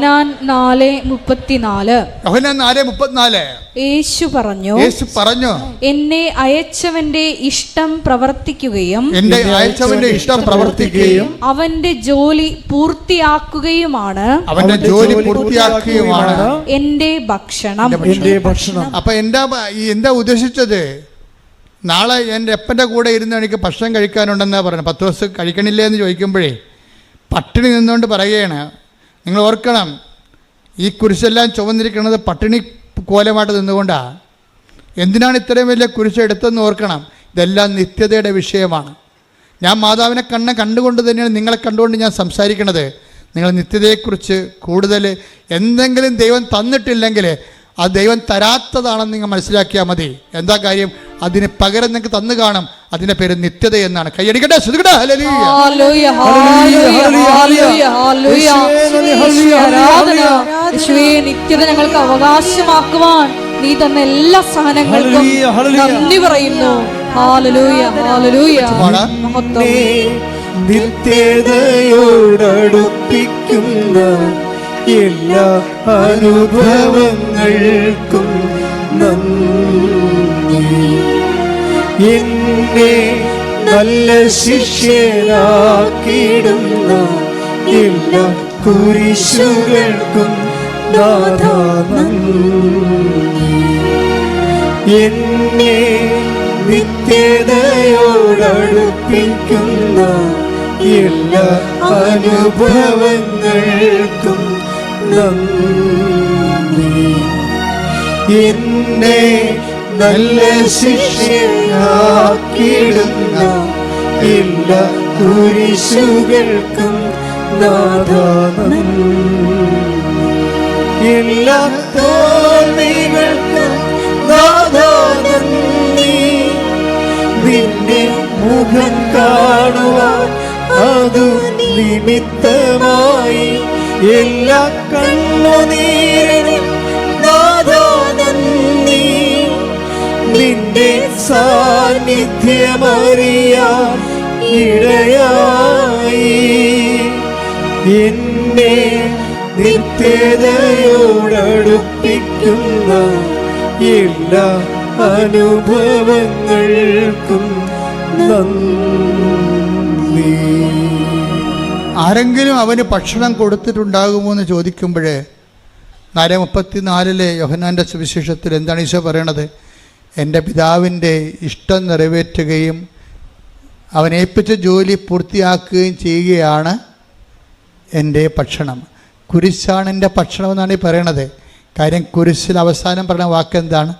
യോഹന്നാൻ നാല് മുപ്പത്തിനാല്. യോഹന്നാൻ നാല് മുപ്പത്തിനാല്. യേശു പറഞ്ഞു യേശു പറഞ്ഞു എന്നെ അയച്ചവന്റെ ഇഷ്ടം പ്രവർത്തിക്കുകയും എന്റെ അയച്ചവന്റെ ഇഷ്ടം പ്രവർത്തിക്കുകയും അവന്റെ ജോലി പൂർത്തിയാക്കുകയുമാണ്. അവന്റെ ജോലി പൂർത്തിയാക്കുകയുമാണ്. എന്റെ ഭക്ഷണം. എന്റെ ഭക്ഷണം. അപ്പൊ എന്താ എന്താ ഉദ്ദേശിച്ചത്? നാളെ എന്റെ എപ്പന്റെ കൂടെ ഇരുന്ന് എനിക്ക് ഭക്ഷണം കഴിക്കാനുണ്ടെന്നാ പറഞ്ഞു പത്ത് ദിവസം കഴിക്കണില്ലേ എന്ന് ചോദിക്കുമ്പോഴേ പട്ടിണി നിന്നുകൊണ്ട് പറയുകയാണ്. നിങ്ങൾ ഓർക്കണം ഈ കുരിശെല്ലാം ചുവന്നിരിക്കുന്നത് പട്ടിണി കോലമായിട്ട് നിന്നുകൊണ്ടാണ് എന്തിനാണ് ഇത്രയും വലിയ കുരിശ് എടുത്തതെന്ന് ഓർക്കണം. ഇതെല്ലാം നിത്യതയുടെ വിഷയമാണ്. ഞാൻ മാതാവിനെ കണ്ണ കണ്ടുകൊണ്ട് തന്നെയാണ് നിങ്ങളെ കണ്ടുകൊണ്ട് ഞാൻ സംസാരിക്കണത്. നിങ്ങൾ നിത്യതയെക്കുറിച്ച് കൂടുതൽ എന്തെങ്കിലും ദൈവം തന്നിട്ടില്ലെങ്കിൽ ആ ദൈവം തരാത്തതാണെന്ന് നിങ്ങൾ മനസ്സിലാക്കിയാൽ മതി. എന്താ കാര്യം? അതിന് പകരം നിങ്ങൾക്ക് തന്നു കാണും. അതിന്റെ പേര് നിത്യത എന്നാണ്. കൈയടിക്കട്ടെ? ശ്രദ്ധിക്കട്ടെ? നിത്യത ഞങ്ങൾക്ക് അവകാശമാക്കുവാൻ നീ തന്ന എല്ലാ സഹനങ്ങൾക്കും. നന്ദി പറയുന്നു. നിത്യതയോടടുപ്പിക്കുന്ന എല്ലാ അനുഭവങ്ങൾക്കും നന്ദി എന്നെ നല്ല ശിഷ്യനാക്കിയിടുന്നു. എല്ലാ കുരിശുകൾക്കും എന്നെ നിത്യതയോടടുപ്പിക്കുന്ന എല്ലാ അനുഭവങ്ങൾക്കും നന്ദി. എന്നെ നല്ല ശിഷ്യയാക്കിയിടുന്ന എല്ലാ കുരിശുകൾക്കും നാദാനം എല്ലാ തോൽവികൾക്കും നാഥാ നന്ദി നിന്റെ മുഖം കാണുവാൻ അതു നിമിത്തമായി എല്ലാ കണ്ണുനീരിനും നിന്റെ സാന്നിധ്യമറിയാൻ ഇടയായി. എന്നെ നിത്യതയോടടുപ്പിക്കുന്ന എല്ലാ അനുഭവങ്ങൾക്കും നന്ദി. ആരെങ്കിലും അവന് ഭക്ഷണം കൊടുത്തിട്ടുണ്ടാകുമോ എന്ന് ചോദിക്കുമ്പോൾ നാല് മുപ്പത്തിനാലിലെ യോഹനാന്റെ സുവിശേഷത്തിൽ എന്താണ് ഈശോ പറയണത്? എന്റെ പിതാവിന്റെ ഇഷ്ടം നിറവേറ്റുകയും അവനേൽപ്പിച്ച ജോലി പൂർത്തിയാക്കുകയും ചെയ്യുകയാണ് എന്റെ ഭക്ഷണം. കുരിശാണ് എന്റെ ഭക്ഷണം എന്നാണ് ഈ പറയണത്. കാര്യം കുരിശിൽ അവസാനം പറഞ്ഞ വാക്കെന്താണ്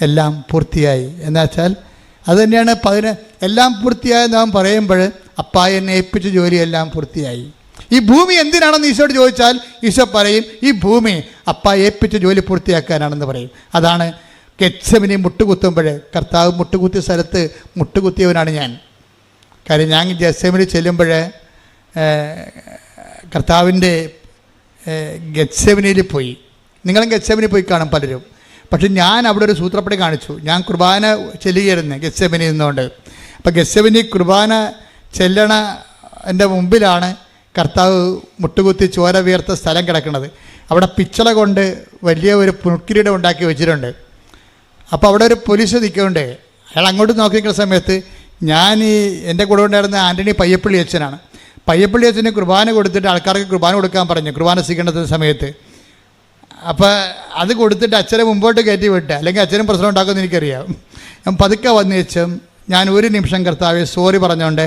എല്ലാം പൂർത്തിയായി. എന്ന് വെച്ചാൽ അത് തന്നെയാണ് പതിന എല്ലാം പൂർത്തിയായെന്ന് നാം പറയുമ്പോൾ അപ്പായ എന്നെ ഏൽപ്പിച്ച ജോലിയെല്ലാം പൂർത്തിയായി. ഈ ഭൂമി എന്തിനാണെന്ന് ഈശോട് ചോദിച്ചാൽ ഈശോ പറയും ഈ ഭൂമി അപ്പ ഏൽപ്പിച്ച ജോലി പൂർത്തിയാക്കാനാണെന്ന് പറയും. അതാണ് കെച്ചമിനെ മുട്ടുകുത്തുമ്പോൾ കർത്താവ് മുട്ടുകുത്തിയ സ്ഥലത്ത് മുട്ടുകുത്തിയവനാണ് ഞാൻ. കാര്യം ഞാൻ ജസമിന് ചെല്ലുമ്പോൾ കർത്താവിന്റെ ഗത്സെമിനിയിൽ പോയി. നിങ്ങളും ഗത്സെമിനിൽ പോയി കാണും പലരും. പക്ഷെ ഞാൻ അവിടെ ഒരു സൂത്രപ്പടി കാണിച്ചു. ഞാൻ കുർബാന ചെല്ലുകയായിരുന്നു ഗത്സെമിനി നിന്നുകൊണ്ട്. അപ്പം ഗത്സെമിനി കുർബാന ചെല്ലണ എന്റെ മുമ്പിലാണ് കർത്താവ് മുട്ടുകുത്തി ചോര വീർത്ത സ്ഥലം കിടക്കുന്നത്. അവിടെ പിച്ചള കൊണ്ട് വലിയ ഒരു പുൽക്കിരീടം ഉണ്ടാക്കി വെച്ചിട്ടുണ്ട്. അപ്പോൾ അവിടെ ഒരു പോലീസ് നിൽക്കുന്നുണ്ട്. അയാൾ അങ്ങോട്ട് നോക്കി നിൽക്കുന്ന സമയത്ത് ഞാൻ ഈ എന്റെ കൂടെ ഉണ്ടായിരുന്ന ആന്റണി പയ്യപ്പള്ളി അച്ഛനാണ്. പയ്യപ്പള്ളി അച്ഛന് കുർബാന കൊടുത്തിട്ട് ആൾക്കാർക്ക് കുർബാന കൊടുക്കാൻ പറഞ്ഞു കുർബാന സ്വീകരണത്തിന് സമയത്ത്. അപ്പോൾ അത് കൊടുത്തിട്ട് അച്ഛനെ മുമ്പോട്ട് കയറ്റി വിട്ട് അല്ലെങ്കിൽ അച്ഛനും പ്രശ്നം ഉണ്ടാക്കുമെന്ന് എനിക്കറിയാം. ഞാൻ പതുക്കെ വന്നു വെച്ചും ഞാൻ ഒരു നിമിഷം കർത്താവെ സോറി പറഞ്ഞുകൊണ്ട്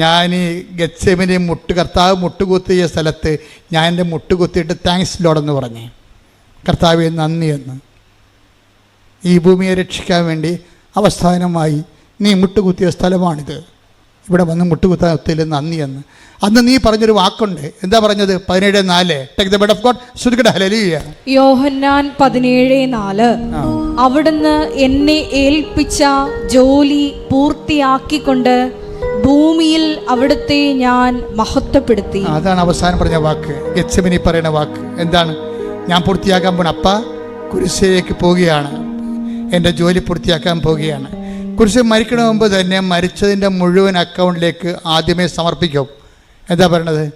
ഞാൻ ഈ ഗച്ചമിനെ മുട്ട് കർത്താവ് മുട്ടുകുത്തിയ സ്ഥലത്ത് ഞാൻ എന്റെ മുട്ടുകുത്തിയിട്ട് താങ്ക്സ് ലോഡെന്ന് പറഞ്ഞു. കർത്താവെ നന്ദി എന്ന്. ഈ ഭൂമിയെ രക്ഷിക്കാൻ വേണ്ടി അവസാനമായി നീ മുട്ടുകുത്തിയ സ്ഥലമാണിത്. ഇവിടെ വന്ന് മുട്ടുകുത്താൻ ഒത്തില്ല നന്ദി എന്ന്. അന്ന് നീ പറഞ്ഞൊരു വാക്കുണ്ട്. എന്താ പറഞ്ഞത്? പതിനേഴ് നാല്. Take the bed of god ശ്രുതികട. ഹലലിയ യോഹന്നാൻ പതിനേഴ് നാല്. അവിടുന്ന് എന്നെ ഏൽപ്പിച്ച ജോലി പൂർത്തിയാക്കിക്കൊണ്ട് ഭൂമിയിൽ അവിടുത്തെ ഞാൻ മഹത്വപ്പെടുത്തി. അതാണ് അവസാനം പറഞ്ഞ വാക്ക്. ഗച്ചമിനി പറയുന്ന വാക്ക്. എന്താണ്? ഞാൻ പൂർത്തിയാക്കാൻ പോണ അപ്പ കുരിശയിലേക്ക് പോവുകയാണ്. എന്റെ ജോലി പൂർത്തിയാക്കാൻ പോവുകയാണ്. കുറിച്ച് മരിക്കണ മുമ്പ് തന്നെ മരിച്ചതിന്റെ മുഴുവൻ അക്കൗണ്ടിലേക്ക് ആദ്യമേ സമർപ്പിക്കും. എന്താ പറയണത്?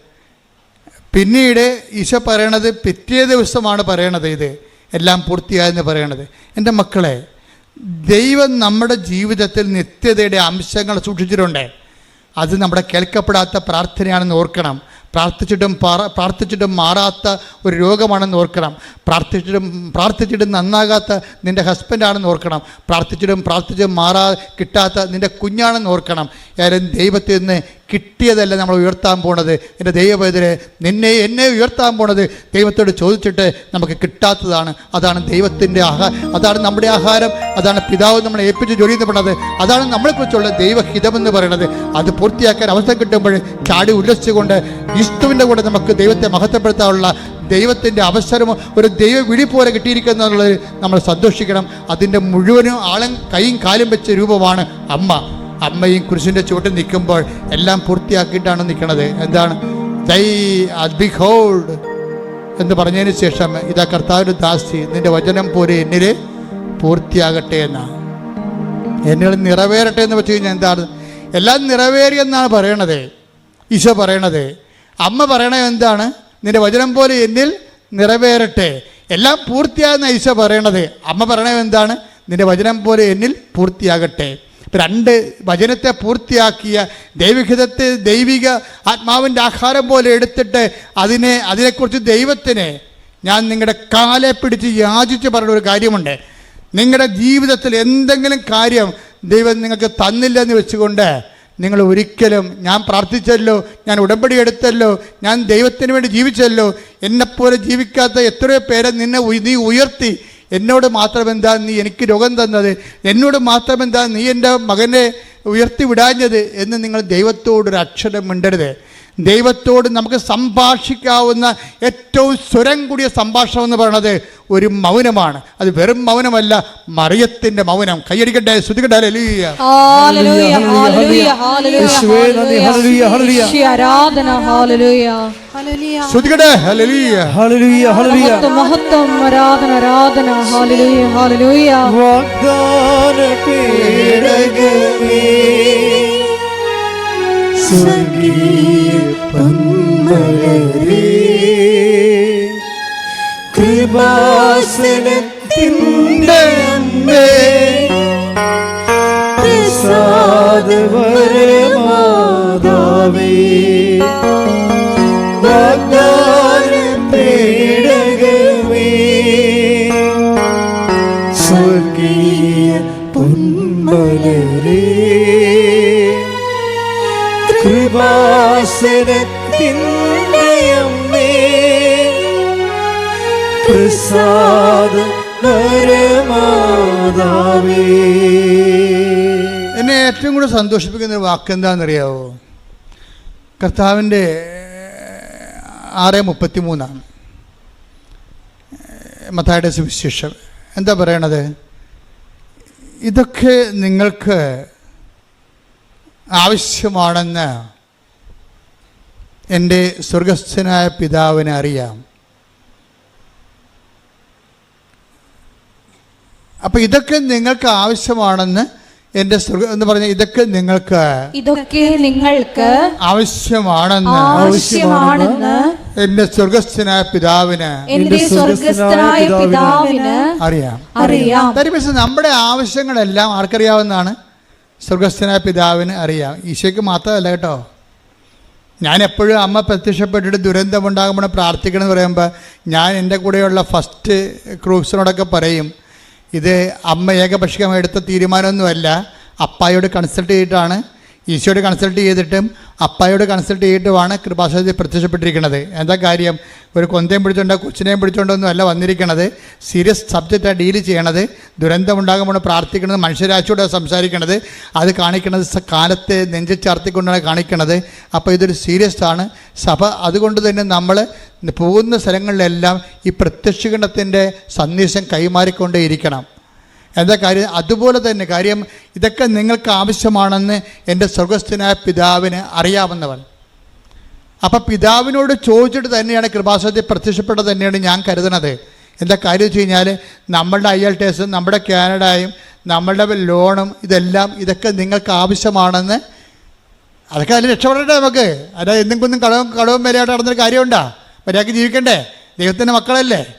പിന്നീട് ഈശോ പറയണത് പിറ്റേ ദിവസമാണ് പറയണത് ഇത്. എല്ലാം പൂർത്തിയായെന്ന് പറയണത്. എന്റെ മക്കളെ ദൈവം നമ്മുടെ ജീവിതത്തിൽ നിത്യതയുടെ അംശങ്ങൾ സൂക്ഷിച്ചിട്ടുണ്ട്. അത് നമ്മുടെ കേൾക്കപ്പെടാത്ത പ്രാർത്ഥനയാണെന്ന് ഓർക്കണം. പ്രാർത്ഥിച്ചിട്ടും പ്രാർത്ഥിച്ചിട്ടും മാറാത്ത ഒരു രോഗമാണെന്ന് ഓർക്കണം. പ്രാർത്ഥിച്ചിട്ടും പ്രാർത്ഥിച്ചിട്ടും നന്നാകാത്ത നിന്റെ ഹസ്ബൻഡാണെന്ന് ഓർക്കണം. പ്രാർത്ഥിച്ചിട്ടും പ്രാർത്ഥിച്ചും മാറാ കിട്ടാത്ത നിന്റെ കുഞ്ഞാണെന്ന് ഓർക്കണം. ഏതായാലും ദൈവത്തിൽ നിന്ന് കിട്ടിയതല്ല നമ്മൾ ഉയർത്താൻ പോണത്? എന്റെ ദൈവപേതരെ നിന്നെ എന്നെ ഉയർത്താൻ പോണത് ദൈവത്തോട് ചോദിച്ചിട്ട് നമുക്ക് കിട്ടാത്തതാണ്. അതാണ് ദൈവത്തിന്റെ ആഹാ അതാണ് നമ്മുടെ ആഹാരം. അതാണ് പിതാവ് നമ്മളെ ഏൽപ്പിച്ച് ജോലി എന്ന് പറയുന്നത് അതാണ് നമ്മളെക്കുറിച്ചുള്ള ദൈവഹിതമെന്ന് പറയുന്നത് അത് പൂർത്തിയാക്കാൻ അവസരം കിട്ടുമ്പോൾ ചാടി ഉല്ലസിച്ചുകൊണ്ട് ക്രിസ്തുവിന്റെ കൂടെ നമുക്ക് ദൈവത്തെ മഹത്വപ്പെടുത്താനുള്ള ദൈവത്തിന്റെ അവസരം ഒരു ദൈവ വിളി പോലെ കിട്ടിയിരിക്കുന്നു നമ്മൾ സന്തോഷിക്കണം. അതിന്റെ മുഴുവനും ആളും കൈയും കാലും വെച്ച രൂപമാണ് അമ്മ. അമ്മയും കുരിശിന്റെ ചുവട്ടിൽ നിൽക്കുമ്പോൾ എല്ലാം പൂർത്തിയാക്കിയിട്ടാണ് നിൽക്കുന്നത് എന്താണ്? ദൈ ബിഹോൾഡ് എന്ന് പറഞ്ഞതിന് ശേഷം ഇതാ കർത്താവിന്റെ ദാസി നിന്റെ വചനം പോലെ എന്നിൽ പൂർത്തിയാകട്ടെ എന്നാണ് എന്നിൽ നിറവേറട്ടെ എന്ന് വെച്ച് കഴിഞ്ഞാൽ എന്താണ്? എല്ലാം നിറവേറിയെന്നാണ് പറയണത്. ഈശോ പറയണത് അമ്മ പറയണത് എന്താണ്? നിന്റെ വചനം പോലെ എന്നിൽ നിറവേറട്ടെ. എല്ലാം പൂർത്തിയാകുന്ന ഈശോ പറയണത്. അമ്മ പറയണത് എന്താണ്? നിന്റെ വചനം പോലെ എന്നിൽ പൂർത്തിയാകട്ടെ. രണ്ട് വചനത്തെ പൂർത്തിയാക്കിയ ദൈവഹിതത്തെ ദൈവിക ആത്മാവിന്റെ ആഹാരം പോലെ എടുത്തിട്ട് അതിനെ അതിനെക്കുറിച്ച് ദൈവത്തിനെ ഞാൻ നിങ്ങളുടെ കാലെ പിടിച്ച് യാചിച്ച് പറഞ്ഞ ഒരു കാര്യമുണ്ട്. നിങ്ങളുടെ ജീവിതത്തിൽ എന്തെങ്കിലും കാര്യം ദൈവം നിങ്ങൾക്ക് തന്നില്ലെന്ന് വെച്ചുകൊണ്ട് നിങ്ങൾ ഒരിക്കലും ഞാൻ പ്രാർത്ഥിച്ചല്ലോ ഞാൻ ഉടമ്പടി എടുത്തല്ലോ ഞാൻ ദൈവത്തിന് വേണ്ടി ജീവിച്ചല്ലോ എന്നെപ്പോലെ ജീവിക്കാത്ത എത്രയോ പേരെ നിന്നെ നീ ഉയർത്തി. എന്നോട് മാത്രം എന്താ നീ എനിക്ക് രോഗം തന്നത്? എന്നോട് മാത്രം എന്താ നീ എന്റെ മകനെ ഉയർത്തി വിടാഞ്ഞത്? എന്ന് നിങ്ങൾ ദൈവത്തോടൊരു അക്ഷരം മിണ്ടരുത്. ദൈവത്തോട് നമുക്ക് സംഭാഷിക്കാവുന്ന ഏറ്റവും സ്വരം കൂടിയ സംഭാഷണം എന്ന് പറയുന്നത് ഒരു മൗനമാണ്. അത് വെറും മൗനമല്ല മറിയത്തിന്റെ മൗനം. കൈയടിക്കട്ടെ ശ്രുതിക്കട്ടെ ഹല്ലേലൂയ. ഹല്ലേലൂയ, ഹല്ലേലൂയ, ഹല്ലേലൂയ, യേശുവേ, ഹല്ലേലൂയ, ഹല്ലേലൂയ. യേശുവേ, ആരാധന ഹല്ലേലൂയ. ശ്രുതിക്കട്ടെ ഹല്ലേലൂയ. ഹല്ലേലൂയ സ്വർഗീയ പന്മലരേ. കൃപാസനത്തിന്റെ അമ്മേ പ്രസാദവരമാതാവേ വാഗ്ദാന പേടകമേ സ്വർഗീയ പൊന്മലരേ. പ്രസാദ എന്നെ ഏറ്റവും കൂടുതൽ സന്തോഷിപ്പിക്കുന്ന ഒരു വാക്ക് എന്താണെന്നറിയാവോ കർത്താവിന്റെ ആറ് മുപ്പത്തി മൂന്നാണ് മത്തായുടെ സുവിശേഷം. എന്താ പറയണത്? ഇതൊക്കെ നിങ്ങൾക്ക് ആവശ്യമാണെന്ന് എന്റെ സ്വർഗസ്ഥനായ പിതാവിനെ അറിയാം. അപ്പോൾ ഇതൊക്കെ നിങ്ങൾക്ക് ആവശ്യമാണെന്ന് എന്റെ സ്വർഗ എന്ന് പറഞ്ഞ ഇതൊക്കെ നിങ്ങൾക്ക് ഇതൊക്കെ നിങ്ങൾക്ക് ആവശ്യമാണെന്ന് ആവശ്യമാണെന്ന് എന്റെ സ്വർഗസ്ഥനായ പിതാവിന് എന്റെ സ്വർഗസ്ഥനായ പിതാവിന് അറിയാം. അറിയാം. നമ്മുടെ ആവശ്യങ്ങളെല്ലാം ആർക്കറിയാവുന്നതാണ്? സ്വർഗസ്ഥനായ പിതാവിന് അറിയാം. ഈശോയ്ക്ക് മാത്രമല്ല കേട്ടോ. ഞാൻ എപ്പോഴും അമ്മ പ്രത്യക്ഷപ്പെട്ടിട്ട് ദുരന്തമുണ്ടാകുമ്പോൾ പ്രാർത്ഥിക്കണം എന്ന് പറയുമ്പോൾ ഞാൻ എന്റെ കൂടെയുള്ള ഫസ്റ്റ് ക്രൂസിനോടൊക്കെ പറയും ഇത് അമ്മ ഏകപക്ഷികമായി എടുത്ത തീരുമാനമൊന്നുമല്ല അപ്പായോട് കൺസൾട്ട് ചെയ്തിട്ടാണ് ഈശോയോട് കൺസൾട്ട് ചെയ്തിട്ടും അപ്പായോട് കൺസൾട്ട് ചെയ്തിട്ടുമാണ് കൃപാസനത്തിൽ പ്രത്യക്ഷപ്പെട്ടിരിക്കുന്നത്. എന്താ കാര്യം? ഒരു കൊന്തയും പിടിച്ചോണ്ടോ കൊച്ചിനെയും പിടിച്ചോണ്ടോ അല്ല വന്നിരിക്കണത്. സീരിയസ് സബ്ജക്റ്റാണ് ഡീൽ ചെയ്യണത്. ദുരന്തമുണ്ടാകുമ്പോൾ പ്രാർത്ഥിക്കുന്നത് മനുഷ്യരാശിയോടെ സംസാരിക്കണത്. അത് കാണിക്കണത് കാലത്തെ നെഞ്ചു ചാർത്തിക്കൊണ്ടാണ് കാണിക്കണത്. അപ്പോൾ ഇതൊരു സീരിയസ് ആണ്. സഭ അതുകൊണ്ട് തന്നെ നമ്മൾ പോകുന്ന സ്ഥലങ്ങളിലെല്ലാം ഈ പ്രത്യക്ഷീകരണത്തിന്റെ സന്ദേശം കൈമാറിക്കൊണ്ടേയിരിക്കണം. എന്താ കാര്യം? അതുപോലെ തന്നെ കാര്യം ഇതൊക്കെ നിങ്ങൾക്ക് ആവശ്യമാണെന്ന് എന്റെ സ്വർഗസ്ഥനായ പിതാവിന് അറിയാവുന്നവൻ. അപ്പം പിതാവിനോട് ചോദിച്ചിട്ട് തന്നെയാണ് കൃപാസനത്തിൽ പ്രത്യക്ഷപ്പെട്ടത് തന്നെയാണ് ഞാൻ കരുതുന്നത്. എന്താ കാര്യം വെച്ച് കഴിഞ്ഞാൽ നമ്മളുടെ ഐ എൽ ടെസ്റ്റും നമ്മുടെ കാനഡയും നമ്മളുടെ ലോണും ഇതെല്ലാം ഇതൊക്കെ നിങ്ങൾക്ക് ആവശ്യമാണെന്ന് അതൊക്കെ അതിൽ രക്ഷപ്പെടട്ടെ നമുക്ക്. അതായത് എന്തെങ്കിലും കടവും കടവും വിലയായിട്ട് നടന്നൊരു കാര്യമുണ്ടോ? മര്യാദയ്ക്ക് ജീവിക്കണ്ടേ? ദൈവത്തിന്റെ മക്കളല്ലേ?